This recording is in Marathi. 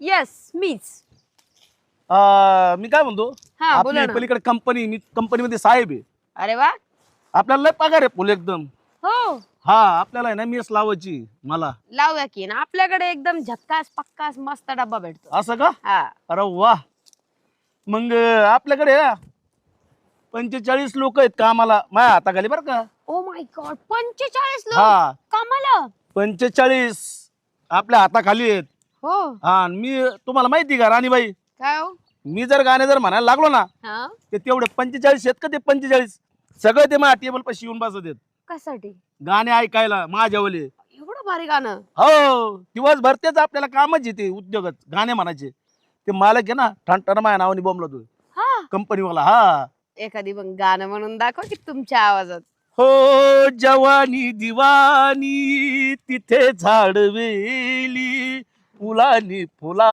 येस मीच अं, मी काय म्हणतो? हा बोला आपली ना. पलीकडे कंपनी मी कंपनीमध्ये साहेब आहे. अरे वा. आपल्याला लय पगार आहे फुल एकदम. हो. हा आपल्याला आहे ना मेस लावायची मला. लावूया की ना. आपल्याकडे एकदम झक्कास पक्कास मस्त डब्बा भेटतो. असं का? हा. अरे वा. मग अं, आपल्याकडे पंचेचाळीस लोक आहेत कामाला. माझ्या हाताखाली बरं का. ओ माय गॉड पंचेचाळीस लोक? हा. कामाला? पंचेचाळीस आपल्या हाताखाली आहेत. हो. हा आणि मी तुम्हाला माहिती का राणीबाई? काय हो? मी जर गाणे जर म्हणायला लागलो ना हा. ते तेवढे पंचेचाळीस आहेत का ते पंचेचाळीस? सगळे ते माझ्या टेबल पाशी येऊन बसत आहेत. कशासाठी? गाणे ऐकायला माझ्यावले. एवढं भारी गाणं. हो दिवसभर तेच आपल्याला कामच येते उद्योगच. गाणे म्हणायचे. ते मालक आहे ना ठणठण माझ्या नावाने बोंबला तू हा. कंपनीवाला हा. एखादी मग गाणं म्हणून दाखव की तुमच्या आवाजात. हो जवानी दिवानी तिथे झाडवेली फुलानी फुला